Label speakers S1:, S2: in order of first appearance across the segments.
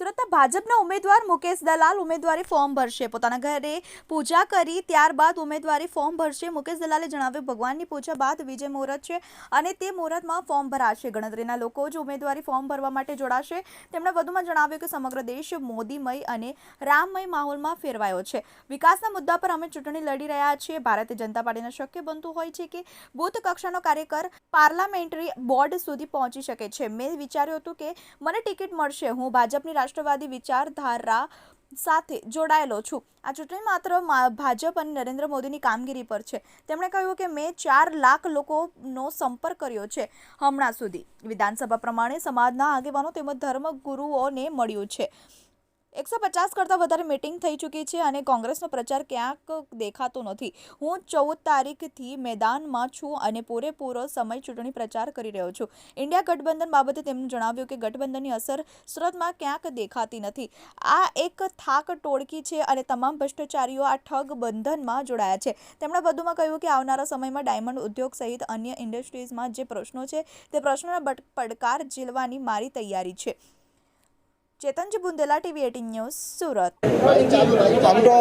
S1: સુરતના ભાજપના ઉમેદવાર મુકેશ દલાલ ઉમેદવારી ફોર્મ ભરશે. પોતાના ઘરે પૂજા કરી, ત્યારબાદ ઉમેદવારી ફોર્મ ભરશે. મુકેશ દલાલે જણાવ્યું, ભગવાનની પૂજા બાદ વિજય મુહૂર્ત છે અને તે મુહૂર્તમાં ફોર્મ ભરાશે. ગણતરીના લોકો જ ઉમેદવારી ફોર્મ ભરવા માટે જોડાશે. તેમણે વધુમાં જણાવ્યું કે, સમગ્ર દેશ મોદીમય અને રામમય માહોલમાં ફેરવાયો છે. વિકાસના મુદ્દા પર અમે ચૂંટણી લડી રહ્યા છીએ. ભારતીય જનતા પાર્ટીને શક્ય બનતું હોય છે કે, બુથ કક્ષાનો કાર્યકર પાર્લામેન્ટરી બોર્ડ સુધી પહોંચી શકે છે. મેં વિચાર્યું હતું કે, મને ટિકિટ મળશે. હું ભાજપની રાષ્ટ્રવાદી વિચારધારા સાથે જોડાયેલો છું. આ ચૂંટણી માત્ર ભાજપ અને નરેન્દ્ર મોદીની કામગીરી પર છે. તેમણે કહ્યું કે મેં ચાર લાખ લોકોનો સંપર્ક કર્યો છે હમણાં સુધી. વિધાનસભા પ્રમાણે સમાજના આગેવાનો તેમજ ધર્મગુરુઓને મળ્યું છે. એકસો પચાસ કરતાં વધારે મિટિંગ થઈ ચૂકી છે અને કોંગ્રેસનો પ્રચાર ક્યાંક દેખાતો નથી. હું ચૌદ તારીખથી મેદાનમાં છું અને પૂરેપૂરો સમય ચૂંટણી પ્રચાર કરી રહ્યો છું. ઇન્ડિયા ગઠબંધન બાબતે તેમણે જણાવ્યું કે ગઠબંધનની અસર સુરતમાં ક્યાંક દેખાતી નથી. આ એક થાક ટોળકી છે અને તમામ ભ્રષ્ટાચારીઓ આ ઠગ બંધનમાં જોડાયા છે. તેમણે વધુમાં કહ્યું કે આવનારા સમયમાં ડાયમંડ ઉદ્યોગ સહિત અન્ય ઇન્ડસ્ટ્રીઝમાં જે પ્રશ્નો છે તે પ્રશ્નોના પડકાર ઝીલવાની મારી તૈયારી છે. ચેતનજી Bundela TV eighteen news Surat
S2: આમ તો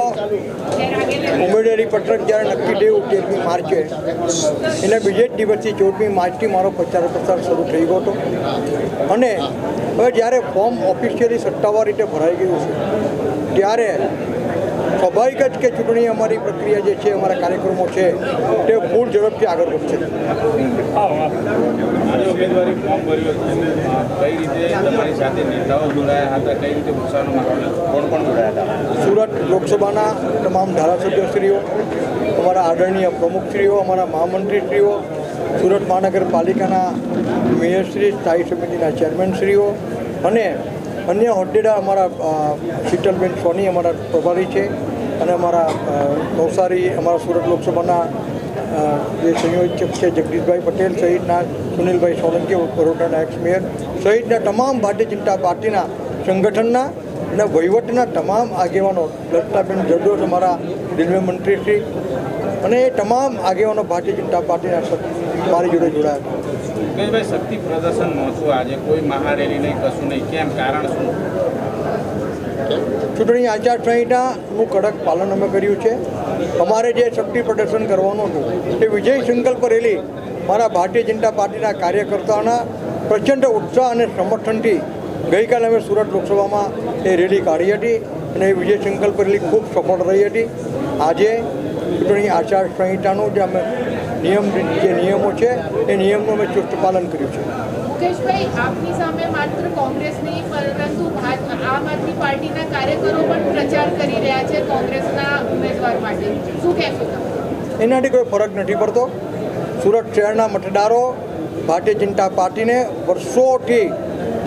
S2: ઉમેદવારી પત્રક જ્યારે નક્કી થયું તેરમી માર્ચે એટલે બીજે જ દિવસથી ચૌદમી માર્ચથી મારો પ્રચાર પ્રસાર શરૂ થઈ ગયો હતો. અને હવે જ્યારે ફોર્મ ઓફિશિયલી સત્તાવાર રીતે ભરાઈ ગયું છે, ત્યારે સ્વાભાવિક જ કે ચૂંટણી અમારી પ્રક્રિયા જે છે અમારા કાર્યક્રમો છે તે પૂર ઝડપથી આગળ વધશે. સુરત લોકસભાના તમામ ધારાસભ્યશ્રીઓ અમારા આદરણીય પ્રમુખશ્રીઓ અમારા મહામંત્રીશ્રીઓ સુરત મહાનગરપાલિકાના મેયરશ્રી સ્થાયી સમિતિના ચેરમેનશ્રીઓ અને અન્ય હોદ્દેદાર અમારા શીતલબેન સોની અમારા પ્રભારી છે અને અમારા નવસારી, અમારા સુરત લોકસભાના જે સંયોજક છે જગદીશભાઈ પટેલ સહિતના, સુનિલભાઈ સોલંકી બરોડાના એક્સ મેયર સહિતના તમામ ભારતીય જનતા પાર્ટીના સંગઠનના અને વહીવટના તમામ આગેવાનો લલિતાબેન જરદોસ અમારા રેલવે મંત્રીશ્રી અને એ તમામ આગેવાનો ભારતીય જનતા પાર્ટીના મારી જોડે જોડાયા હતા.
S3: શક્તિ પ્રદર્શન નહોતું આજે કોઈ મહારેલી નહીં કશું નહીં. કેમ? કારણ શું?
S2: ચૂંટણી આચારસંહિતાનું કડક પાલન અમે કર્યું છે. અમારે જે શક્તિ પ્રદર્શન કરવાનું હતું એ વિજય સંકલ્પ રેલી મારા ભારતીય જનતા પાર્ટીના કાર્યકર્તાઓના પ્રચંડ ઉત્સાહ અને સમર્થનથી ગઈકાલે અમે સુરત લોકસભામાં એ રેલી કાઢી હતી અને એ વિજય સંકલ્પ રેલી ખૂબ સફળ રહી હતી. આજે ચૂંટણી આચારસંહિતાનું જે અમે નિયમ જે નિયમો છે એ નિયમનું અમે ચુસ્ત પાલન કર્યું છે.
S4: મુકેશભાઈ આપની સામે માત્ર કોંગ્રેસ નહીં પરંતુ આમ આદમી પાર્ટીના કાર્યકરો પણ પ્રચાર કરી રહ્યા છે કોંગ્રેસના ઉમેદવાર માટે. શું કહેશો
S2: એનાથી કોઈ ફરક નથી પડતો. સુરત શહેરના મતદારો ભારતીય જનતા પાર્ટીને વર્ષોથી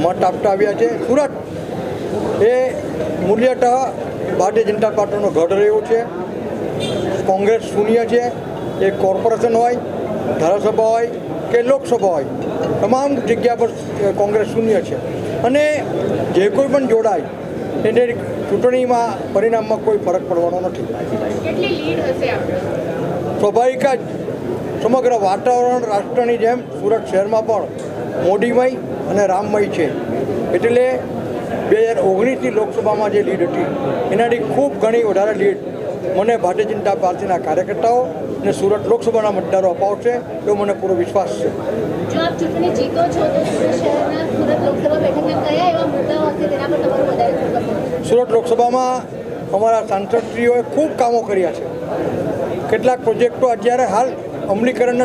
S2: મત આપતા આવ્યા છે. સુરત એ મૂલ્યતઃ ભારતીય જનતા પાર્ટીનો ગઢ રહ્યો છે. કોંગ્રેસ શૂન્ય છે એ કોર્પોરેશન હોય ધારાસભા હોય કે લોકસભા હોય તમામ જગ્યા પર કોંગ્રેસ શૂન્ય છે. અને જે કોઈ પણ જોડાય એને ચૂંટણીમાં પરિણામમાં કોઈ ફરક પડવાનો નથી. સ્વાભાવિક જ. સમગ્ર વાતાવરણ રાષ્ટ્રની જેમ સુરત શહેરમાં પણ મોદીમય અને રામમય છે. એટલે બે હજાર ઓગણીસની લોકસભામાં જે લીડ હતી એનાથી ખૂબ ઘણી વધારે લીડ મને ભારતીય જનતા પાર્ટીના કાર્યકર્તાઓ અને સુરત લોકસભાના મતદારો અપાવશે એવો મને પૂરો વિશ્વાસ છે. સુરત લોકસભામાં અમારા સાંસદશ્રીઓએ ખૂબ કામો કર્યા છે. કેટલાક પ્રોજેક્ટો અત્યારે હાલ અમલીકરણના